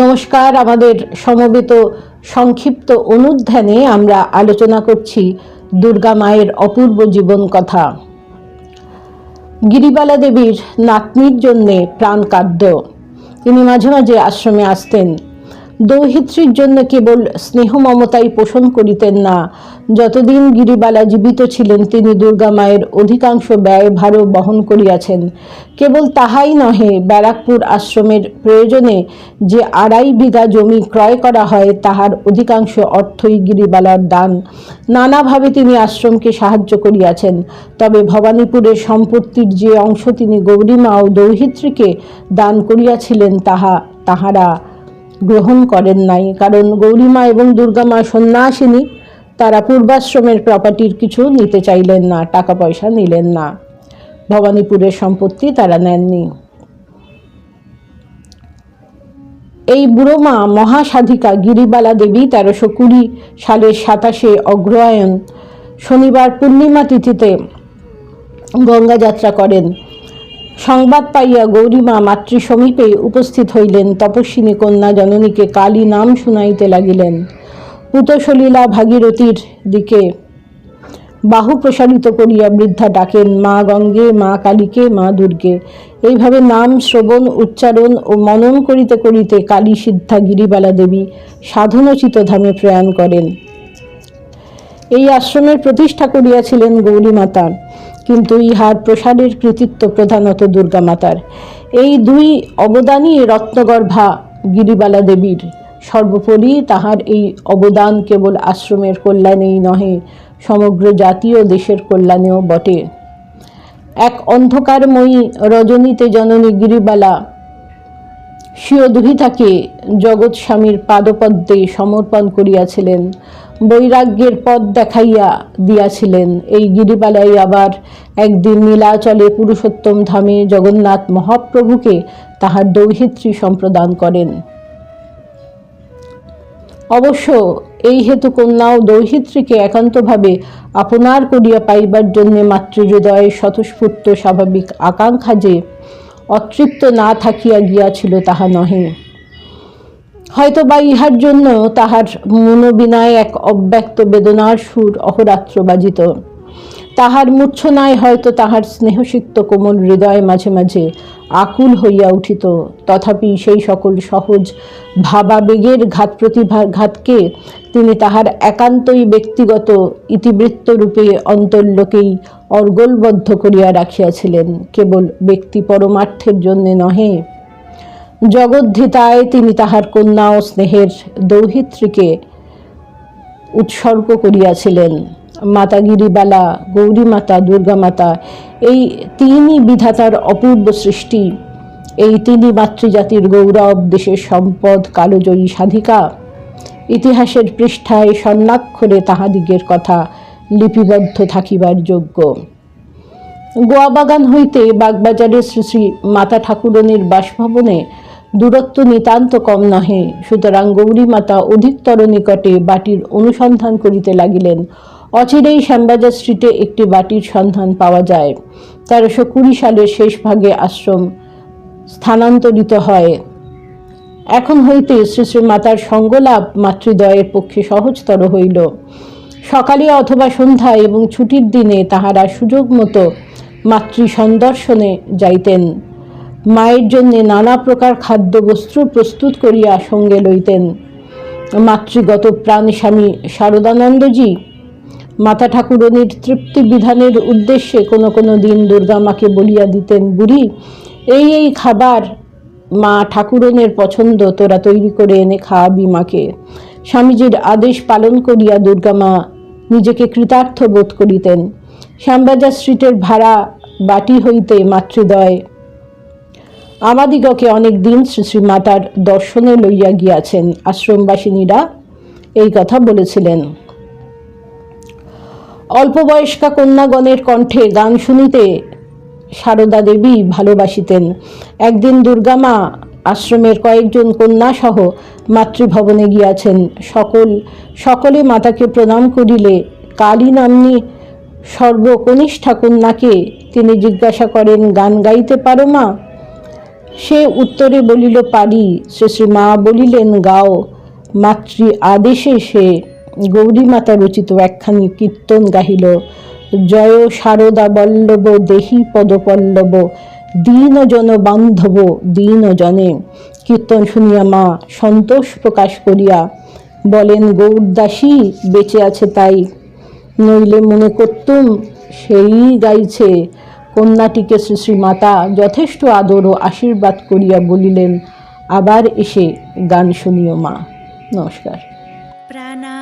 নমস্কার, আমাদের সমবেত সংক্ষিপ্ত অনুধ্যানে আমরা আলোচনা করছি দুর্গা মায়ের অপূর্ব জীবন কথা গিরিবালা দেবীর নাতনির জন্যে প্রাণ কাদ্য তিনি মাঝে মাঝে আশ্রমে আসতেন। দৌহিত্রীর জন্য কেবল স্নেহ মমতাই পোষণ করিতেন না। যতদিন গিরিবালা জীবিত ছিলেন, তিনি দুর্গা মায়ের অধিকাংশ ব্যয় ভারও বহন করিয়াছেন। কেবল তাহাই নহে, ব্যারাকপুর আশ্রমের প্রয়োজনে যে আড়াই বিঘা জমি ক্রয় করা হয়, তাহার অধিকাংশ অর্থই গিরিবালার দান। নানাভাবে তিনি আশ্রমকে সাহায্য করিয়াছেন, তবে ভবানীপুরের সম্পত্তির যে অংশ তিনি গৌরীমা ও দৌহিত্রীকে দান করিয়াছিলেন, তাহা তাহারা গ্রহণ করেন নাই। কারণ গৌরীমা এবং দুর্গামা সন্ন্যাসিনী তারা পূর্বাশ্রমের প্রপার্টির কিছু নিতে চাইলেন না টাকা পয়সা নিলেন না। ভবানীপুরের সম্পত্তি তারা নেননি। এই বুড়ো মা মহাসাধিকা গিরিবালা দেবী তেরোশো কুড়ি সালের সাতাশে অগ্রহায়ণ শনিবার পূর্ণিমা তিথিতে গঙ্গা যাত্রা করেন। সংবাদ পাইয়া গৌরীমা মাতৃ সমীপে উপস্থিত হইলেন। তপস্বিনী কন্যা জননীকে কালী নাম শুনাইতে লাগিলেন। পুতসলীলা ভাগীরথীর দিকে বাহু প্রসারিত করিয়া বৃদ্ধা ডাকেন, মা গঙ্গে, মা কালীকে, মা দুর্গে। এইভাবে নাম, শ্রবণ, উচ্চারণ ও মনন করিতে করিতে কালী সিদ্ধা গিরিবালা দেবী সাধনোচিত ধামে প্রয়াণ করেন। এই আশ্রমের প্রতিষ্ঠা করিয়াছিলেন গৌরী মাতা। কিন্তু ইহার প্রসারের কৃতিত্ব প্রধানত দুর্গা মাতার। এই দুই অবদানই রত্নগর্ভা গিরিবালা দেবীর। সর্বোপরি তাহার এই অবদান কেবল আশ্রমের কল্যাণেই নহে, সমগ্র জাতীয় দেশের কল্যাণেও বটে। এক অন্ধকারময়ী রজনীতে জননী গিরিবালা স্বীয় দুহিতাকে জগৎ স্বামীর পাদপদ্মে সমর্পণ করিয়াছিলেন। বৈরাগ্যের পথ দেখাইয়া দিয়াছিলেন। এই গিরিবালাই আবার একদিন নীলাচলে পুরুষোত্তম ধামে জগন্নাথ মহাপ্রভুকে তাহার দৌহিত্রী সম্প্রদান করেন। অবশ্য এই হেতু কন্যাও দৌহিত্রীকে একান্তভাবে আপনার করিয়া পাইবার জন্য মাতৃহৃদয়ে স্বতঃস্ফূর্ত স্বাভাবিক আকাঙ্ক্ষা যে অতৃপ্ত না থাকিয়া গিয়াছিল তাহা নহে। হয়তো বা ইহার জন্য তাহার মনোবিনায় এক অব্যক্ত বেদনার সুর অহরাত্র বাজিত। তাহার মূর্ছনায় হয়তো তাহার স্নেহসিক্ত কোমল হৃদয় মাঝে মাঝে আকুল হইয়া উঠিত। তথাপি সেই সকল সহজ ভাবাবেগের ঘাত প্রতিঘাতকে তিনি তাহার একান্তই ব্যক্তিগত ইতিবৃত্ত রূপে অন্তর্লোকেই অর্গলবদ্ধ করিয়া রাখিয়াছিলেন। কেবল ব্যক্তি পরমার্থের জন্যে নহে জগদ্ধিতায় তিনি তাহার কন্যা ও স্নেহের দৌহিত্রীকে উৎসর্গ করিয়াছিলেন। মাতা গিরিবালা গৌরী মাতা দুর্গা মাতা এই তিনই বিধাতার অপূর্ব সৃষ্টি। এই তিনি মাতৃজাতির গৌরব, দেশের সম্পদ, কালোজয়ী সাধিকা। ইতিহাসের পৃষ্ঠায় স্বর্ণাক্ষরে তাহাদিগের কথা লিপিবদ্ধ থাকিবার যোগ্য। গোয়াবাগান হইতে বাগবাজারে শ্রী শ্রী মাতা ঠাকুরনীর বাসভবনে দূরত্ব নিতান্ত কম নহে। সুতরাং গৌরী মাতা অধিকতর নিকটে বাটির অনুসন্ধান করিতে লাগিলেন। অচিরেই শ্যামবাজার স্ট্রিটে একটি বাটির সন্ধান পাওয়া যায়। তেরোশো কুড়ি সালের শেষ ভাগে আশ্রম স্থানান্তরিত হয়। এখন হইতে শ্রী শ্রী মাতার সঙ্গলাভ মাতৃদয়ের পক্ষে সহজতর হইল। সকালে অথবা সন্ধ্যায় এবং ছুটির দিনে তাহারা সুযোগ মতো মাতৃ সন্দর্শনে যাইতেন। মায়ের জন্যে নানা প্রকার খাদ্য বস্ত্র প্রস্তুত করিয়া সঙ্গে লইতেন। মাতৃগত প্রাণ স্বামী শারদানন্দজি, মাতা ঠাকুরণীর তৃপ্তি বিধানের উদ্দেশ্যে কোনো কোনো দিন দুর্গা মাকে বলিয়া দিতেন, বুড়ি, এই এই খাবার মা ঠাকুরনের পছন্দ, তোরা তৈরি করে এনে খাওয়াবি মাকে। স্বামীজির আদেশ পালন করিয়া দুর্গা মা নিজেকে কৃতার্থ বোধ করিতেন। শ্যামবাজার স্ট্রিটের ভাড়া বাটি হইতে মাতৃদয় আমাদিগকে অনেক দিন শ্রী শ্রী মাতার দর্শনে লইয়া গিয়াছেন আশ্রমবাসিনীরা। এই কথা বলেছিলেন। অল্প বয়স্কা কন্যাগণের কণ্ঠে গান শুনিতে সারদা দেবী ভালোবাসিতেন। একদিন দুর্গামা আশ্রমের কয়েকজন কন্যাসহ মাতৃভবনে গিয়াছেন। সকল, সকলে মাতাকে প্রণাম করিলে কালী নাম্নী সর্বকনিষ্ঠা কন্যাকে তিনি জিজ্ঞাসা করেন, গান গাইতে পারো মা? সে উত্তরে বলিল, পারি। শ্রী মা বলিলেন, গাও। মাতৃ আদেশে সে গৌরীমাতা রচিত একখানি কীর্তন গাহিল, জয় শারদা বল্লভ, দেহি পদপল্লব দীন জন বান্ধব, দীন জনে। কীর্তন শুনিয়া মা সন্তোষ প্রকাশ করিয়া বলেন, গৌরদাসী, বেঁচে আছে তাই। নইলে মনে করতুম, সেই গাইছে কন্যাটিকে শ্রী শ্রী মাতা যথেষ্ট আদর ও আশীর্বাদ করিয়া বলিলেন, আবার এসে গান শুনিও মা। নমস্কার। প্রাণারাম